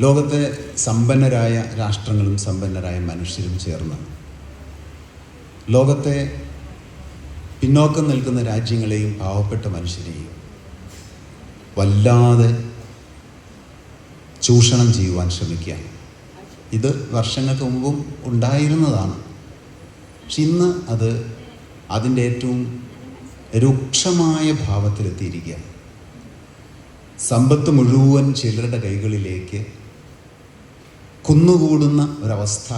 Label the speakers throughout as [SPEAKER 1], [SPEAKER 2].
[SPEAKER 1] ലോകത്തെ സമ്പന്നരായ രാഷ്ട്രങ്ങളും സമ്പന്നരായ മനുഷ്യരും ചേർന്ന് ലോകത്തെ പിന്നോക്കം നിൽക്കുന്ന രാജ്യങ്ങളെയും പാവപ്പെട്ട മനുഷ്യരെയും വല്ലാതെ ചൂഷണം ചെയ്യുവാൻ ശ്രമിക്കുകയാണ്. ഇത് വർഷങ്ങൾക്ക് മുമ്പും ഉണ്ടായിരുന്നതാണ്. പക്ഷെ ഇന്ന് അത് അതിന്റെ ഏറ്റവും രൂക്ഷമായ ഭാവത്തിലെത്തിയിരിക്കുകയാണ്. സമ്പത്ത് മുഴുവൻ ചിലരുടെ കൈകളിലേക്ക് കുന്നുകൂടുന്ന ഒരവസ്ഥ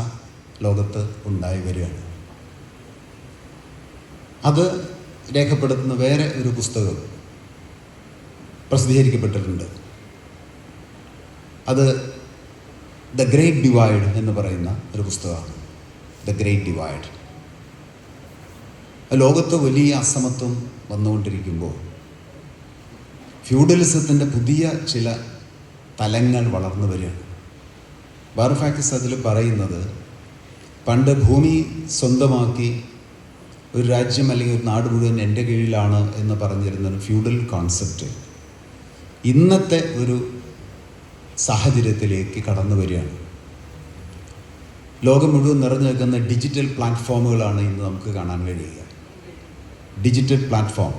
[SPEAKER 1] ലോകത്ത് ഉണ്ടായി വരികയാണ്. അത് രേഖപ്പെടുത്തുന്ന വേറെ ഒരു പുസ്തകം പ്രസിദ്ധീകരിക്കപ്പെട്ടിട്ടുണ്ട്. അത് ദ ഗ്രേറ്റ് ഡിവൈഡ് എന്ന് പറയുന്ന ഒരു പുസ്തകമാണ്. ദ ഗ്രേറ്റ് ഡിവൈഡ് ലോകത്ത് വലിയ അസമത്വം വന്നുകൊണ്ടിരിക്കുമ്പോൾ ഫ്യൂഡലിസത്തിന്റെ പുതിയ ചില തലങ്ങൾ വളർന്നു വരികയാണ്. ബാറുഫാക്കിസ് അതിൽ പറയുന്നത് പണ്ട് ഭൂമി സ്വന്തമാക്കി ഒരു രാജ്യം അല്ലെങ്കിൽ ഒരു നാട് മുഴുവൻ എന്റെ കീഴിലാണ് എന്ന് പറഞ്ഞിരുന്ന ഫ്യൂഡൽ കോൺസെപ്റ്റ് ഇന്നത്തെ ഒരു സാഹചര്യത്തിലേക്ക് കടന്നു വരികയാണ്. ലോകം മുഴുവൻ നിറഞ്ഞു നിൽക്കുന്ന ഡിജിറ്റൽ പ്ലാറ്റ്ഫോമുകളാണ് ഇന്ന് നമുക്ക് കാണാൻ കഴിയുക. Digital platform.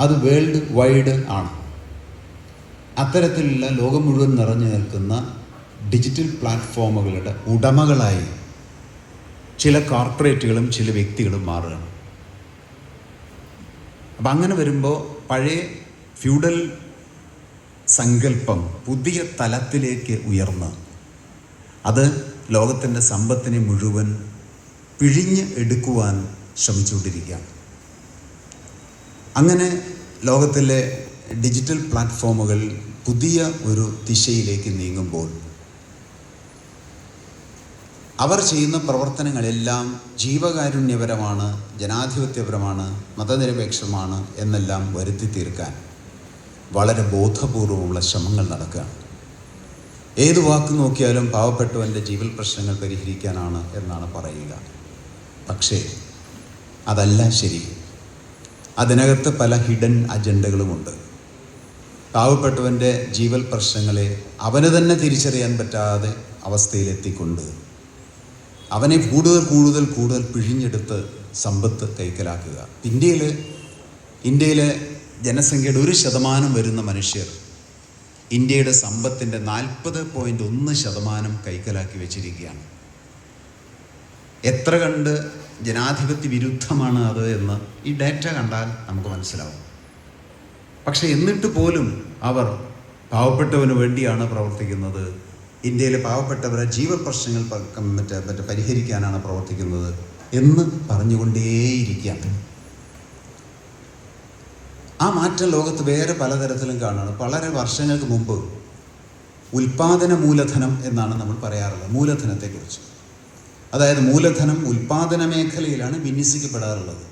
[SPEAKER 1] അത് വേൾഡ് വൈഡ് ആണ്. അത്തരത്തിലുള്ള ലോകം മുഴുവൻ നിറഞ്ഞു നിൽക്കുന്ന ഡിജിറ്റൽ പ്ലാറ്റ്ഫോമുകളുടെ ഉടമകളായി ചില കോർപ്പറേറ്റുകളും ചില വ്യക്തികളും മാറുകയാണ്. അപ്പം അങ്ങനെ വരുമ്പോൾ പഴയ ഫ്യൂഡൽ സങ്കല്പം പുതിയ തലത്തിലേക്ക് ഉയർന്ന് അത് ലോകത്തിന്റെ സമ്പത്തിനെ മുഴുവൻ പിഴിഞ്ഞ് എടുക്കുവാൻ ശ്രമിച്ചുകൊണ്ടിരിക്കുകയാണ്. അങ്ങനെ ലോകത്തിലെ ഡിജിറ്റൽ പ്ലാറ്റ്ഫോമുകൾ പുതിയ ഒരു ദിശയിലേക്ക് നീങ്ങുമ്പോൾ അവർ ചെയ്യുന്ന പ്രവർത്തനങ്ങളെല്ലാം ജീവകാരുണ്യപരമാണ് ജനാധിപത്യപരമാണ് മതനിരപേക്ഷമാണ് എന്നെല്ലാം വരുത്തി തീർക്കാൻ വളരെ ബോധപൂർവമുള്ള ശ്രമങ്ങൾ നടക്കുകയാണ്. ഏത് വാക്ക് നോക്കിയാലും പാവപ്പെട്ടവന്റെ ജീവൽ പ്രശ്നങ്ങൾ പരിഹരിക്കാനാണ് എന്നാണ് പറയുക. പക്ഷേ അതല്ല ശരി. അതിനകത്ത് പല ഹിഡൻ അജണ്ടകളുമുണ്ട്. പാവപ്പെട്ടവന്റെ ജീവൽ പ്രശ്നങ്ങളെ അവന് തന്നെ തിരിച്ചറിയാൻ പറ്റാതെ അവസ്ഥയിലെത്തിക്കൊണ്ട് അവനെ കൂടുതൽ കൂടുതൽ കൂടുതൽ പിഴിഞ്ഞെടുത്ത് സമ്പത്ത് കൈക്കലാക്കുക. ഇന്ത്യയിൽ ഇന്ത്യയിലെ ജനസംഖ്യയുടെ ഒരു ശതമാനം വരുന്ന മനുഷ്യർ ഇന്ത്യയുടെ സമ്പത്തിന്റെ നാൽപ്പത് പോയിന്റ് ഒന്ന് ശതമാനം കൈക്കലാക്കി വെച്ചിരിക്കുകയാണ്. എത്ര കണ്ട് ജനാധിപത്യ വിരുദ്ധമാണ് അത് എന്ന് ഈ ഡാറ്റ കണ്ടാൽ നമുക്ക് മനസ്സിലാവും. പക്ഷേ എന്നിട്ട് പോലും അവർ പാവപ്പെട്ടവന് വേണ്ടിയാണ് പ്രവർത്തിക്കുന്നത് ഇന്ത്യയിലെ പാവപ്പെട്ടവരെ ജീവ പ്രശ്നങ്ങൾ മറ്റേ മറ്റേ പരിഹരിക്കാനാണ് പ്രവർത്തിക്കുന്നത് എന്ന് പറഞ്ഞുകൊണ്ടേയിരിക്കുകയാണ്. ആ മാറ്റം ലോകത്ത് വേറെ പലതരത്തിലും കാണുകയാണ് വളരെ വർഷങ്ങൾക്ക് മുമ്പ് ഉൽപാദന മൂലധനം എന്നാണ് നമ്മൾ പറയാറുള്ളത് മൂലധനത്തെക്കുറിച്ച്. അതായത് മൂലധനം ഉൽപാദന മേഖലയിലാണ് വിന്യസിക്കപ്പെടാറുള്ളത്.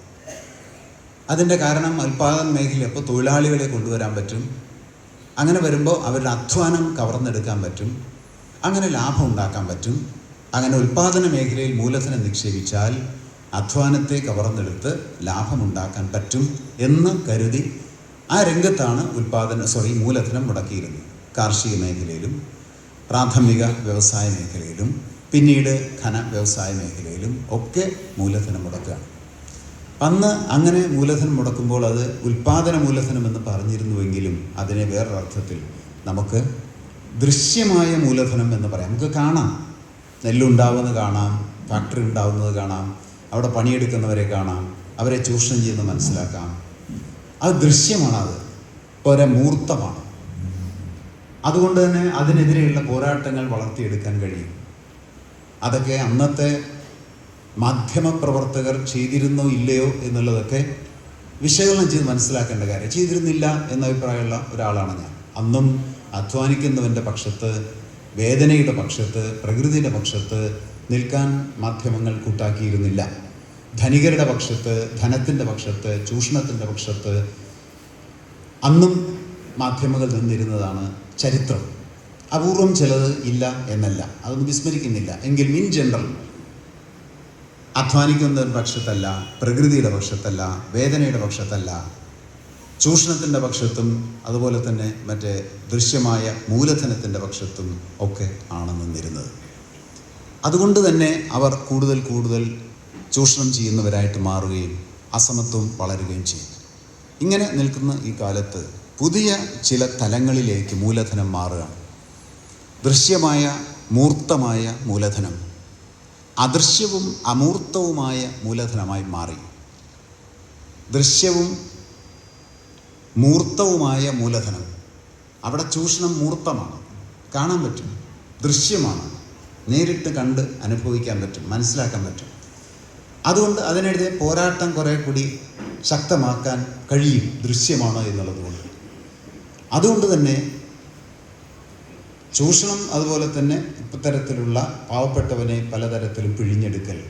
[SPEAKER 1] അതിന്റെ കാരണം ഉൽപാദന മേഖല അപ്പോൾ തൊഴിലാളികളെ കൊണ്ടുവരാൻ പറ്റും അങ്ങനെ വരുമ്പോൾ അവരുടെ അധ്വാനം കവർന്നെടുക്കാൻ പറ്റും അങ്ങനെ ലാഭം ഉണ്ടാക്കാൻ പറ്റും. അങ്ങനെ ഉൽപാദന മേഖലയിൽ മൂലധനം നിക്ഷേപിച്ചാൽ അധ്വാനത്തെ കവർന്നെടുത്ത് ലാഭമുണ്ടാക്കാൻ പറ്റും എന്ന് കരുതി ആ രംഗത്താണ് ഉൽപാദന സോറി മൂലധനം മുടക്കിയിരുന്നത്. കാർഷിക മേഖലയിലും പ്രാഥമിക വ്യവസായ മേഖലയിലും പിന്നീട് ഖന വ്യവസായ മേഖലയിലും ഒക്കെ മൂലധനം മുടക്കുകയാണ്. അന്ന് അങ്ങനെ മൂലധനം മുടക്കുമ്പോൾ അത് ഉൽപാദന മൂലധനം എന്ന് പറഞ്ഞിരുന്നുവെങ്കിലും അതിനെ വേറൊരർത്ഥത്തിൽ നമുക്ക് ദൃശ്യമായ മൂലധനം എന്ന് പറയാം. നമുക്ക് കാണാം. നെല്ലുണ്ടാവുന്നത് കാണാം ഫാക്ടറി ഉണ്ടാവുന്നത് കാണാം അവിടെ പണിയെടുക്കുന്നവരെ കാണാം അവരെ ചൂഷണം ചെയ്യുന്നത് മനസ്സിലാക്കാം. അത് ദൃശ്യമാണ് അത്. ഒരു മൂർത്തമാണ് അതുകൊണ്ട് തന്നെ അതിനെതിരെയുള്ള പോരാട്ടങ്ങൾ വളർത്തിയെടുക്കാൻ കഴിയും. അതൊക്കെ അന്നത്തെ മാധ്യമപ്രവർത്തകർ ചെയ്തിരുന്നോ ഇല്ലയോ എന്നുള്ളതൊക്കെ വിശകലനം ചെയ്ത് മനസ്സിലാക്കേണ്ട കാര്യം. ചെയ്തിരുന്നില്ല എന്ന അഭിപ്രായമുള്ള ഒരാളാണ് ഞാൻ. അന്നും അധ്വാനിക്കുന്നവന്റെ പക്ഷത്ത് വേദനയുടെ പക്ഷത്ത് പ്രകൃതിയുടെ പക്ഷത്ത് നിൽക്കാൻ മാധ്യമങ്ങൾ കൂട്ടാക്കിയിരുന്നില്ല. ധനികരുടെ പക്ഷത്ത് ധനത്തിന്റെ പക്ഷത്ത് ചൂഷണത്തിന്റെ പക്ഷത്ത് അന്നും മാധ്യമങ്ങൾ നിന്നിരുന്നതാണ് ചരിത്രം. അപൂർവം ചിലത് ഇല്ല എന്നല്ല. അതൊന്നും വിസ്മരിക്കുന്നില്ല. എങ്കിൽ ഇൻ ജനറൽ അധ്വാനിക്കുന്നവരുടെ പക്ഷത്തല്ല പ്രകൃതിയുടെ പക്ഷത്തല്ല വേദനയുടെ പക്ഷത്തല്ല ചൂഷണത്തിന്റെ പക്ഷത്തും അതുപോലെ തന്നെ മറ്റേ ദൃശ്യമായ മൂലധനത്തിന്റെ പക്ഷത്തും ഒക്കെ ആണ് നിന്നിരുന്നത്. അതുകൊണ്ട് തന്നെ അവർ കൂടുതൽ കൂടുതൽ ചൂഷണം ചെയ്യുന്നവരായിട്ട് മാറുകയും അസമത്വം വളരുകയും ചെയ്യും ഇങ്ങനെ നിൽക്കുന്ന ഈ കാലത്ത് പുതിയ ചില തലങ്ങളിലേക്ക് മൂലധനം മാറുകയാണ്. ദൃശ്യമായ മൂർത്തമായ മൂലധനം അദൃശ്യവും അമൂർത്തവുമായ മൂലധനമായി മാറി. ദൃശ്യവും മൂർത്തവുമായ മൂലധനം. അവിടെ ചൂഷണം മൂർത്തമാണ്. കാണാൻ പറ്റും. ദൃശ്യമാണ്. നേരിട്ട് കണ്ട് അനുഭവിക്കാൻ പറ്റും. മനസ്സിലാക്കാൻ പറ്റും. അതുകൊണ്ട് അതിനെതിരെ പോരാട്ടം കുറേ കൂടി ശക്തമാക്കാൻ കഴിയും. ദൃശ്യമാണ് എന്നുള്ളതുകൊണ്ട് അതുകൊണ്ട് തന്നെ ചൂഷണം അതുപോലെ തന്നെ ഇത്തരത്തിലുള്ള പാവപ്പെട്ടവനെ പലതരത്തിലും പിഴിഞ്ഞെടുക്കൽ.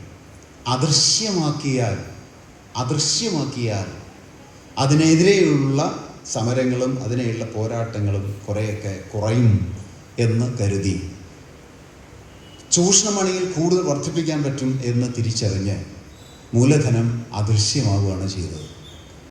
[SPEAKER 1] അദൃശ്യമാക്കിയാൽ അദൃശ്യമാക്കിയാൽ അതിനെതിരെയുള്ള സമരങ്ങളും അതിനെയുള്ള പോരാട്ടങ്ങളും കുറേയൊക്കെ കുറയും എന്ന് കരുതി. ചൂഷണമണിയിൽ കൂടുതൽ വർദ്ധിപ്പിക്കാൻ പറ്റും എന്ന് തിരിച്ചറിഞ്ഞ് മൂലധനം അദൃശ്യമാവുകയാണ് ചെയ്തത്.